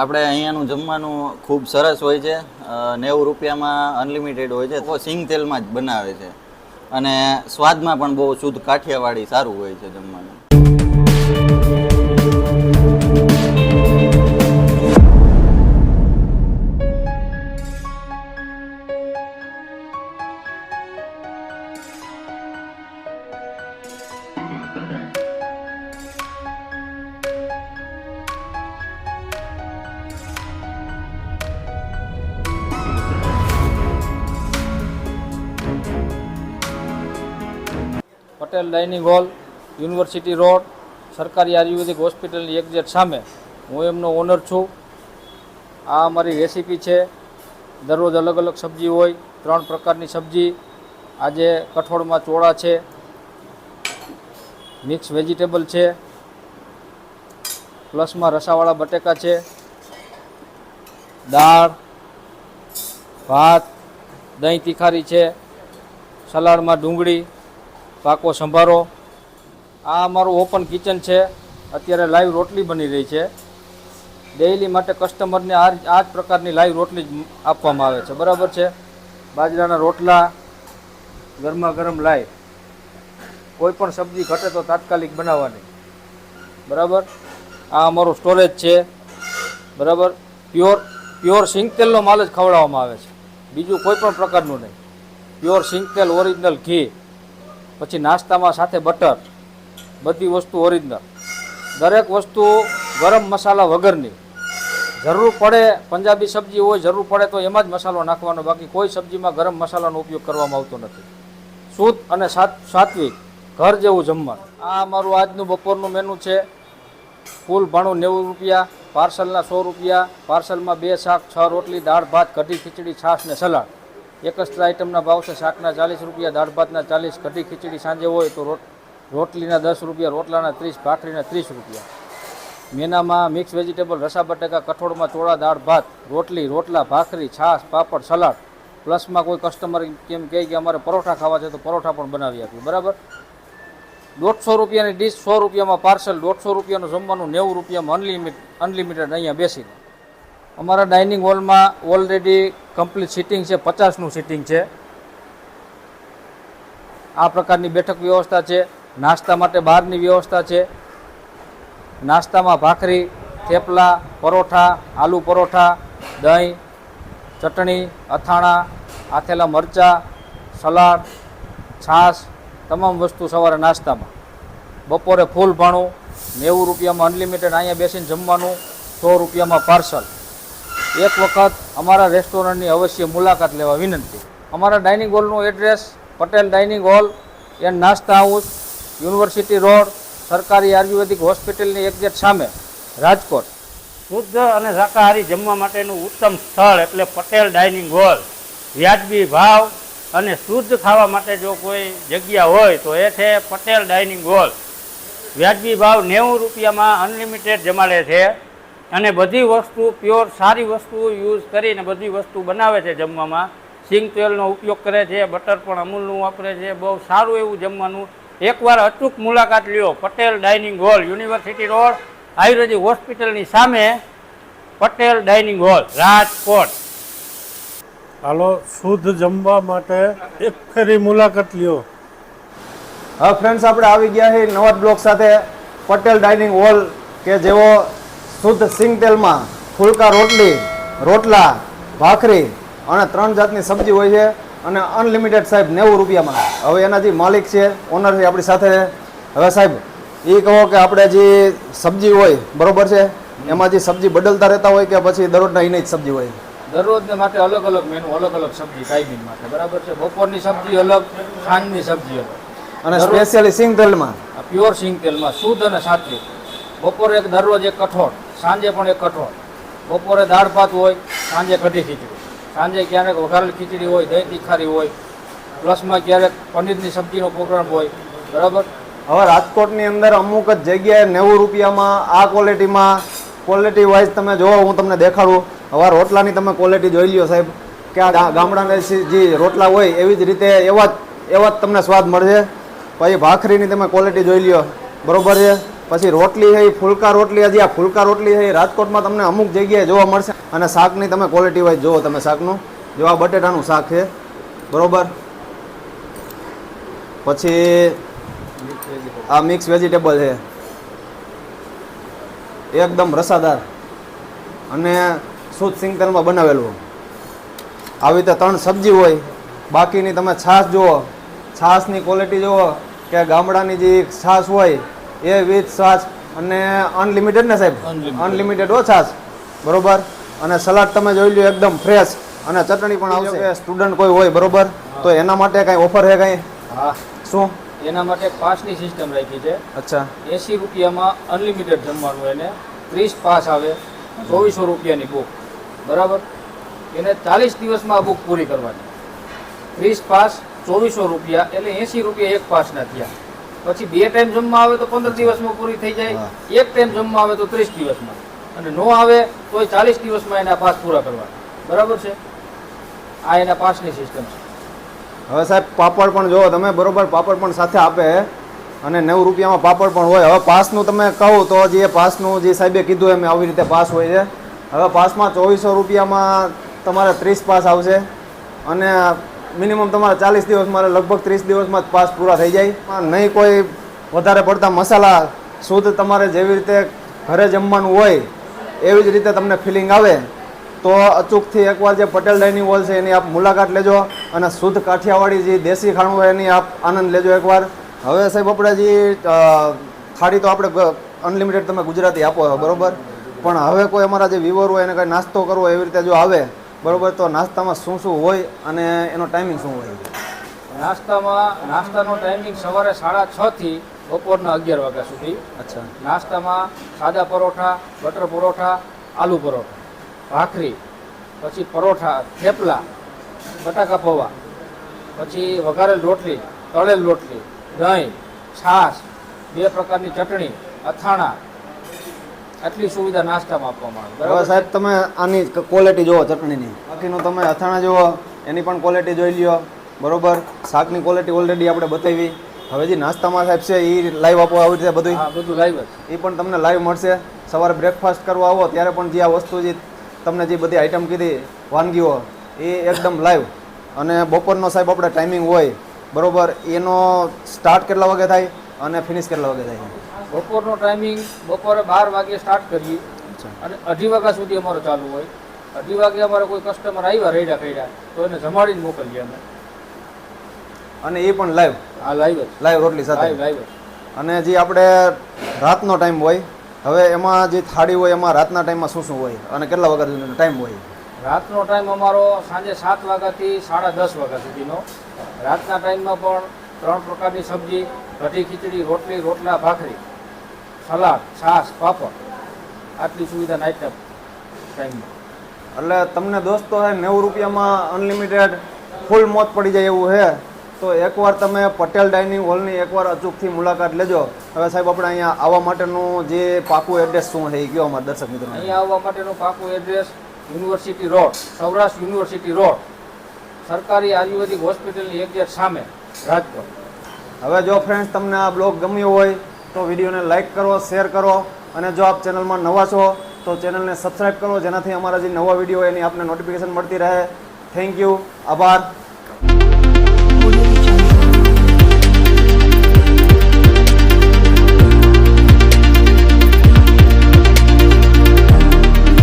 આપણે અહીંયાનું જમવાનું ખૂબ સરસ હોય છે. નેવું રૂપિયામાં અનલિમિટેડ હોય છે. તો સિંગ તેલમાં જ બનાવે છે. અને સ્વાદમાં પણ બહુ શુદ્ધ કાઠિયાવાડી સારું હોય છે જમવાનું. Patel dining hall, university road, સરકારી આયુર્વેદિક હોસ્પિટલની એક્ઝેક્ટ સામે હું એમનો ઓનર છું. આ અમારી રેસીપી છે. દરરોજ અલગ અલગ સબ્જી હોય, ત્રણ પ્રકારની સબ્જી. આજે કઠોળમાં ચોળા છે. મિક્સ વેજીટેબલ છે. પ્લસમાં રસાવાળા બટેકા છે. દાળ, ભાત, દહીં તીખારી છે. સલાડમાં ડુંગળી. પાકો સંભારો. આ અમારું ઓપન કિચન છે. અત્યારે લાઈવ રોટલી બની રહી છે. ડેઈલી માટે કસ્ટમરને આ આ જ પ્રકારની લાઈવ રોટલી જ આપવામાં આવે છે. બરાબર છે? બાજરાના રોટલા ગરમા ગરમ લાઈવ કોઈ પણ સબ્જી ઘટે તો તાત્કાલિક બનાવવાની. બરાબર? આ અમારું સ્ટોરેજ છે. બરાબર? પ્યોર પ્યોર સિંગ તેલનો માલ જ ખવડાવવામાં આવે છે. બીજું કોઈ પણ પ્રકારનું નહીં. પ્યોર સિંગ તેલ ઓરિજિનલ ઘી. પછી નાસ્તામાં સાથે બટર, બધી વસ્તુ ઓરિજિનલ. દરેક વસ્તુ ગરમ મસાલા વગરની. જરૂર પડે પંજાબી સબ્જી હોય, જરૂર પડે તો એમાં જ મસાલો નાખવાનો. બાકી કોઈ સબ્જીમાં ગરમ મસાલાનો ઉપયોગ કરવામાં આવતો નથી. શુદ્ધ અને સાત, સાત્વિક, ઘર જેવું જમવાનું. આ અમારું આજનું બપોરનું મેનુ છે. ફૂલ ભાણું નેવું રૂપિયા, પાર્સલના સો રૂપિયા, પાર્સલમાં બે શાક, છ રોટલી, દાળ, ભાત, કઢી, ખીચડી, છાશ ને સલાડ. એકસ્ટ્રા આઇટમના ભાવ છે શાકના ચાલીસ રૂપિયા, દાળ ભાતના ચાલીસ, કઢી ખીચડી સાંજે હોય તો રોટ, રોટલીના દસ રૂપિયા, રોટલાના ત્રીસ, ભાખરીના ત્રીસ રૂપિયા. મેનામાં મિક્સ વેજીટેબલ, રસા બટાકા, કઠોળમાં ચોળા, દાળ, ભાત, રોટલી, રોટલા, ભાખરી, છાશ, પાપડ, સલાડ. પ્લસમાં કોઈ કસ્ટમર કેમ કહે કે અમારે પરોઠા ખાવા છે તો પરોઠા પણ બનાવી આપ્યું બરાબર? દોઢસો રૂપિયાની ડીશ સો રૂપિયામાં પાર્સલ, દોઢસો રૂપિયાનું જમવાનું, નેવું રૂપિયામાં અનલિમિટ અનલિમિટેડ અહીંયા બેસીને. અમારા ડાઇનિંગ હોલમાં ઓલરેડી કમ્પ્લીટ સિટિંગ છે, પચાસનું સિટિંગ છે. આ પ્રકારની બેઠક વ્યવસ્થા છે, નાસ્તા માટે બહારની વ્યવસ્થા છે. નાસ્તામાં ભાખરી, થેપલા, પરોઠા, આલુ પરોઠા, દહીં, ચટણી, અથાણા આથેલા મરચાં, સલાડ, છાશ, તમામ વસ્તુ સવારે નાસ્તામાં. બપોરે ફૂલ ભાણું, નેવું રૂપિયામાં અનલિમિટેડ અહીંયા બેસીને જમવાનું, સો રૂપિયામાં પાર્સલ એક વખત અમારા રેસ્ટોરન્ટની અવશ્ય મુલાકાત લેવા વિનંતી. અમારા dining હોલનું address Patel dining hall and નાસ્તા હાઉસ, યુનિવર્સિટી રોડ, સરકારી આયુર્વેદિક હોસ્પિટલની એક્ઝેક્ટ સામે, રાજકોટ. શુદ્ધ અને શાકાહારી જમવા માટેનું ઉત્તમ સ્થળ એટલે પટેલ ડાઇનિંગ હોલ. વ્યાજબી ભાવ અને શુદ્ધ ખાવા માટે જો કોઈ જગ્યા હોય તો એ છે પટેલ ડાઇનિંગ હોલ. વ્યાજબી ભાવ નેવું રૂપિયામાં અનલિમિટેડ જમાડે છે. અને બધી વસ્તુ પ્યોર સારી વસ્તુ યુઝ કરીને બધી વસ્તુ બનાવે છે જમવામાં. સિંગ તેલનો ઉપયોગ કરે છે બટર પણ અમૂલનું વાપરે છે બહુ સારું એવું જમવાનું. એકવાર અચૂક મુલાકાત લ્યો Patel dining hall university road Ayurvedic હોસ્પિટલની સામે પટેલ ડાઇનિંગ હોલ રાજકોટ. હાલો શુદ્ધ જમવા માટે એક ફેરી મુલાકાત લ્યો. હા ફ્રેન્ડ્સ આપણે આવી ગયા છીએ નવા બ્લોક સાથે. પટેલ ડાઇનિંગ હોલ કે જેઓ શુદ્ધ સિંગ તેલમાં ફુલકા રોટલી રોટલા ભાખરી અને ત્રણ જાતની સબ્જી હોય છે અને અનલિમિટેડ સાહેબ નેવું રૂપિયામાં. હવે એના જે માલિક છે ઓનર છે આપણી સાથે હવે સાહેબ એ કહો કે આપણે જે સબ્જી હોય બરોબર છે? એમાં જે સબ્જી બદલતા રહેતા હોય કે પછી દરરોજના એની જ સબ્જી હોય? દરરોજને માટે અલગ અલગ મેનુ અલગ અલગ સબ્જી ટાઈમિંગ માટે. બરાબર છે? બપોરની સબ્જી અલગ સાંજની સબ્જી અલગ. અને સ્પેશિયલી સિંગ તેલમાં પ્યોર સિંગ તેલમાં શુદ્ધ અને સાત્વિક બપોરે એક દરરોજ એક કઠોળ. સાંજે પણ એક કઠોળ. બપોરે દાળ ભાત હોય, સાંજે કઢી ખીચડી. સાંજે ક્યારેક વઘારેલી ખીચડી હોય, દહીં તીખારી હોય પ્લસમાં ક્યારેક પનીરની સબ્જીનો પ્રોગ્રામ હોય, બરાબર? હવે રાજકોટની અંદર અમુક જ જગ્યાએ નેવું રૂપિયામાં આ ક્વોલિટીમાં ક્વોલિટી વાઇઝ તમે જોવો, હું તમને દેખાડું. હવે રોટલાની તમે ક્વોલિટી જોઈ લ્યો સાહેબ. કે આ ગામડાના જે રોટલા હોય, એવી જ રીતે એવા જ એવા જ તમને સ્વાદ મળશે પછી ભાખરીની તમે ક્વોલિટી જોઈ લ્યો. બરોબર છે? પછી રોટલી છે ફૂલકા રોટલી હજી આ ફૂલકા રોટલી છે રાજકોટમાં તમને અમુક જગ્યાએ જોવા મળશે. અને શાકની તમે ક્વોલિટી વાઇઝ જુઓ તમે શાકનું. જો આ બટેટાનું શાક છે બરોબર? પછી આ મિક્સ વેજીટેબલ છે એકદમ રસાદાર. અને શુદ્ધ સિંગ તેલમાં બનાવેલું. આવી રીતે ત્રણ સબ્જી હોય. બાકીની તમે છાશ જુઓ. છાશની ક્વોલિટી જુઓ. કે ગામડાની જે છાશ હોય એ વિથ છાશ અને અનલિમિટેડ ને સાહેબ. અનલિમિટેડ હો છાશ બરોબર? અને સલાડ તમે જોઈ લો એકદમ ફ્રેશ અને ચટણી પણ આવશે. સ્ટુડન્ટ કોઈ હોય બરોબર? તો એના માટે કાંઈ ઓફર છે કાંઈ? હા. શું? એના માટે પાસની સિસ્ટમ રાખી છે. અચ્છા. એંસી રૂપિયામાં અનલિમિટેડ જમવાનું એને. ત્રીસ પાસ આવે. ચોવીસો રૂપિયાની બુક બરાબર? એને ચાલીસ દિવસમાં આ બુક પૂરી કરવાની. ત્રીસ પાસ ચોવીસો રૂપિયા. એટલે એંસી રૂપિયા એક પાસના થયા. પછી બે ટાઈમ જમવા આવે તો પંદર દિવસમાં પૂરી થઈ જાય એક ટાઈમ જમવા આવે તો ત્રીસ દિવસમાં. અને નો આવે તો ચાલીસ દિવસમાં એના પાસ પૂરા કરવાના. બરાબર છે? આ એના પાસની સિસ્ટમ છે. હવે સાહેબ પાપડ પણ જુઓ તમે બરોબર પાપડ પણ સાથે આપે. અને નેવું રૂપિયામાં પાપડ પણ હોય. હવે પાસનું તમે કહું તો જે પાસનું જે સાહેબે કીધું એમ આવી રીતે પાસ હોય છે. હવે પાસમાં ચોવીસો રૂપિયામાં તમારે ત્રીસ પાસ આવશે. અને મિનિમમ તમારે ચાલીસ દિવસ મારે લગભગ ત્રીસ દિવસમાં પાસ પૂરા થઈ જાય. નહીં કોઈ વધારે પડતા મસાલા શુદ્ધ તમારે જેવી રીતે ઘરે જમવાનું હોય, એવી જ રીતે તમને ફિલિંગ આવે, તો અચૂકથી એકવાર જે પટેલ ડાઇનિંગ હોલ છે એની આપ મુલાકાત લેજો અને શુદ્ધ કાઠિયાવાડી જે દેશી ખાણું હોય એની આપ આનંદ લેજો એકવાર. હવે સાહેબ આપણે જે થાળી તો આપણે અનલિમિટેડ તમે ગુજરાતી આપો બરાબર? પણ હવે કોઈ અમારા જે વ્યુઅર હોય એને કંઈ નાસ્તો કરવો એવી રીતે જો આવે બરોબર તો નાસ્તામાં શું શું હોય અને એનો ટાઈમિંગ શું હોય? નાસ્તામાં નાસ્તાનો ટાઈમિંગ સવારે સાડા છ થી બપોરના અગિયાર વાગ્યા સુધી. અચ્છા. નાસ્તામાં સાદા પરોઠા બટર પરોઠા આલુ પરોઠા ભાખરી પછી પરોઠા થેપલા બટાકા પૌવા પછી વઘારેલ રોટલી તળેલ રોટલી દહીં છાશ બે પ્રકારની ચટણી અથાણા આટલી સુવિધા નાસ્તામાં આપવામાં આવે. બરાબર સાહેબ તમે આની ક્વોલિટી જુઓ ચટણીની. બાકીનું તમે અથાણા જુઓ એની પણ ક્વોલિટી જોઈ લ્યો. બરોબર? શાકની ક્વોલિટી ઓલરેડી આપણે બતાવી. હવે જે નાસ્તામાં સાહેબ છે એ લાઈવ આપો આવી રીતે બધું બધું લાઈવ એ પણ તમને લાઈવ મળશે. સવારે બ્રેકફાસ્ટ કરવા આવો ત્યારે પણ જે આ વસ્તુ જે તમને જે બધી આઈટમ કીધી વાનગીઓ એ એકદમ લાઈવ અને બપોરનો સાહેબ આપણે ટાઈમિંગ હોય. બરોબર? એનો સ્ટાર્ટ કેટલા વાગે થાય? અને ફિનિશ કેટલા વાગે થાય? બપોરનો ટાઈમિંગ બપોરે બાર વાગે સ્ટાર્ટ કરીએ. અને અઢી વાગ્યા સુધી અમારો ચાલુ હોય. અઢી વાગે અમારે કોઈ કસ્ટમર આવ્યા રેડા કર્યા તો એને જમાડીને મોકલીએ અમે. અને એ પણ લાઈવ આ લાઈવ જ. લાઈવ રોટલી સાથે? લાઈવ લાઈવ જ. અને જે આપણે રાતનો ટાઈમ હોય હવે એમાં જે થાળી હોય એમાં રાતના ટાઈમમાં શું શું હોય? અને કેટલા વાગ્યા સુધીનો ટાઈમ હોય? રાતનો ટાઈમ અમારો સાંજે સાત વાગ્યાથી સાડા દસ વાગ્યા સુધીનો. રાતના ટાઈમમાં પણ ત્રણ પ્રકારની સબ્જી કઢી ખીચડી રોટલી રોટલા ભાખરી સલાડ છાશ પાપડ આટલી સુવિધા નાઇટ ટાઈમમાં એટલે તમને દોસ્તો હે નેવું રૂપિયામાં અનલિમિટેડ ફૂલ મોત પડી જાય એવું છે તો એકવાર તમે પટેલ ડાઇનિંગ હોલની એકવાર અચૂકથી મુલાકાત લેજો. હવે સાહેબ આપણે અહીંયા આવવા માટેનું જે પાકું એડ્રેસ શું છે એ કયો અમારા દર્શક મિત્રો અહીંયા આવવા માટેનું પાકું address university road Saurashtra university road સરકારી આયુર્વેદિક હોસ્પિટલની એક સામે. રાજકોટ. હવે જો ફ્રેન્ડ્સ તમને આ બ્લોગ ગમ્યો હોય, તો વિડીયોને લાઇક કરો શેર કરો, અને જો આપ ચેનલમાં નવા છો, તો ચેનલને સબસ્ક્રાઈબ કરો, જેનાથી અમારા જે નવા વીડિયો એની આપને નોટિફિકેશન મળતી રહે. થેન્ક યુ આભાર.